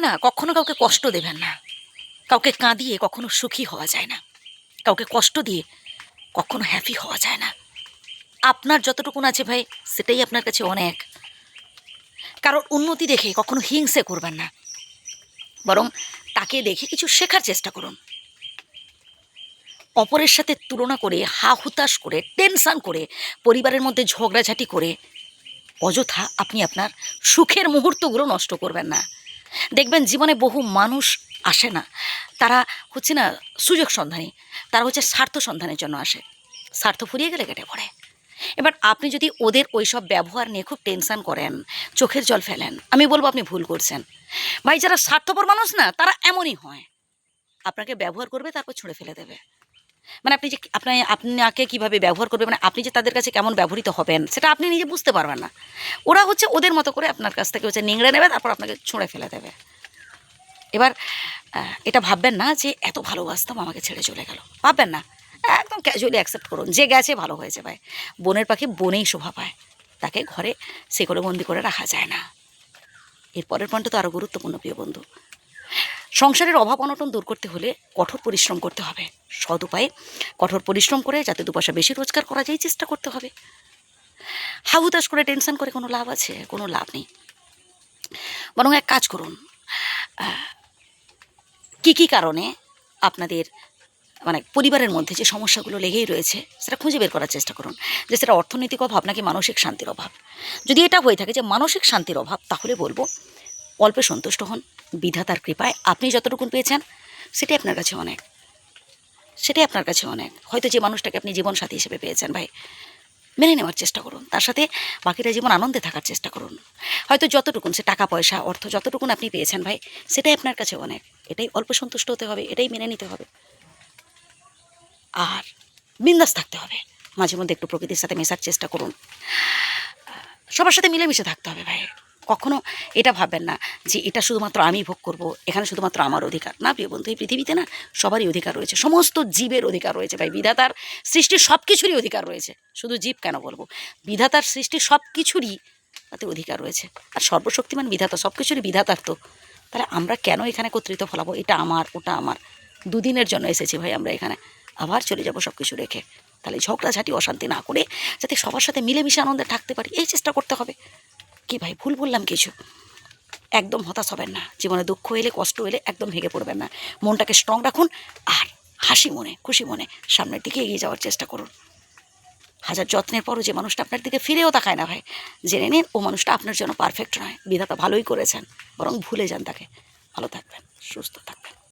না, কখনো কাউকে কষ্ট দেবেন না। কাউকে কাঁদিয়ে কখনো সুখী হওয়া যায় না। কাউকে কষ্ট দিয়ে কখনো হ্যাপি হওয়া যায় না। আপনার যতটুকুন আছে ভাই, সেটাই আপনার কাছে অনেক। কারোর উন্নতি দেখে কখনো হিংসে করবেন না। বরং তাকে দেখে কিছু শেখার চেষ্টা করুন। অপরের সাথে তুলনা করে হা হুতাশ করে, টেনশন করে, পরিবারের মধ্যে ঝগড়াঝাটি করে, অযথা আপনি আপনার সুখের মুহূর্তগুলো নষ্ট করবেন না। দেখবেন জীবনে বহু মানুষ আসে না। তারা হচ্ছে না সুযোগ সন্ধানী। তারা হচ্ছে স্বার্থ সন্ধানের জন্য আসে। স্বার্থ ফুরিয়ে গেলে কেটে পড়ে। এবার আপনি যদি ওদের ওই সব ব্যবহার নিয়ে খুব টেনশন করেন, চোখের জল ফেলেন, আমি বলব আপনি ভুল করছেন। ভাই, যারা স্বার্থপর মানুষ না, তারা এমনই হয়। আপনাকে ব্যবহার করবে, তারপর ছুঁড়ে ফেলে দেবে। মানে আপনি যে আপনি, আপনাকে কীভাবে ব্যবহার করবে মানে আপনি যে তাদের কাছে কেমন ব্যবহৃত হবেন, সেটা আপনি নিজে বুঝতে পারবেন না। ওরা হচ্ছে ওদের মতো করে আপনার কাছ থেকে হচ্ছে নিংড়ে নেবে, তারপর আপনাকে ছুঁড়ে ফেলে দেবে। এবার এটা ভাববেন না যে এত ভালোবাসতাম, আমাকে ছেড়ে চলে গেল। ভাববেন না। একদম ক্যাজুয়ালি অ্যাকসেপ্ট করুন, যে গেছে ভালো হয়েছে ভাই বনের পাখি বনেই শোভা পায়। তাকে ঘরে সেকলে বন্দি করে রাখা যায় না। এরপরের পয়েন্টটা তো আরও গুরুত্বপূর্ণ, প্রিয় বন্ধু। সংসারের অভাব অনটন দূর করতে হলে কঠোর পরিশ্রম করতে হবে। সৎ উপায়ে কঠোর পরিশ্রম করে যাতে দু পয়সা বেশি রোজগার করা যায় চেষ্টা করতে হবে। হাহুতাশ করে টেনশন করে কোনো লাভ আছে? কোনো লাভ নেই। বরং এক কাজ করুন। কি কি কারণে আপনাদের মানে পরিবারের মধ্যে যে সমস্যাগুলো লেগেই রয়েছে, সেটা খুঁজে বের করার চেষ্টা করুন। যে সেটা অর্থনৈতিক অভাব নাকি মানসিক শান্তির অভাব? যদি এটা হয়ে থাকে যে মানসিক শান্তির অভাব, তাহলে বলব অল্পে সন্তুষ্ট হন। বিধাতার কৃপায় আপনি যতটুকুন পেয়েছেন, সেটাই আপনার কাছে অনেক। সেটাই আপনার কাছে অনেক। হয়তো যে মানুষটাকে আপনি জীবনসাথী হিসেবে পেয়েছেন, ভাই, মেনে নেওয়ার চেষ্টা করুন। তার সাথে বাকিটা জীবন আনন্দে থাকার চেষ্টা করুন। হয়তো যতটুকুন সে টাকা, পয়সা, অর্থ যতটুকুন আপনি পেয়েছেন, ভাই, সেটাই আপনার কাছে অনেক। এটাই অল্প সন্তুষ্ট হতে হবে, এটাই মেনে নিতে হবে। আর বিন্দাস থাকতে হবে। মাঝে মধ্যে একটু প্রকৃতির সাথে মেশার চেষ্টা করুন। সবার সাথে মিলেমিশে থাকতে হবে, ভাই। কখনো এটা ভাববেন না যে এটা শুধুমাত্র আমি ভোগ করব, এখানে শুধুমাত্র আমার অধিকার। না, প্রিয় বন্ধু, এই পৃথিবীতে না সবারই অধিকার রয়েছে, সমস্ত জীবের অধিকার রয়েছে ভাই। বিধাতার সৃষ্টির সব কিছুরই অধিকার রয়েছে, শুধু জীব কেন বলব? বিধাতার সৃষ্টির সব কিছুরই তাতে অধিকার রয়েছে। আর সর্বশক্তিমান বিধাতা সব কিছুরই বিধাতার তো। তাহলে আমরা কেন এখানে কর্তৃত্ব ফলাবো? এটা আমার, ওটা আমার। দুদিনের জন্য এসেছি ভাই আমরা এখানে। আবার চলে যাব সব কিছু রেখে। তাহলে ঝগড়াঝাটি, অশান্তি না করে যাতে সবার সাথে মিলেমিশে আনন্দে থাকতে পারি, এই চেষ্টা করতে হবে। কি ভাই? ভুল বললাম কিছু? একদম হতাশ হবেন না। জীবনে দুঃখ এলে, কষ্ট এলে একদম ভেঙে পড়বেন না। মনটাকে স্ট্রং রাখুন আর হাসি মনে, খুশি মনে সামনের দিকে এগিয়ে যাওয়ার চেষ্টা করুন। হাজার যত্নের পরও যে মানুষটা আপনার দিকে ফিরেও তাকায় না ভাই, জেনে নিন ও মানুষটা আপনার জন্য পারফেক্ট নয়। বিধাতা ভালোই করেছেন, বরং ভুলে যান তাকে। ভালো থাকবেন, সুস্থ থাকবেন।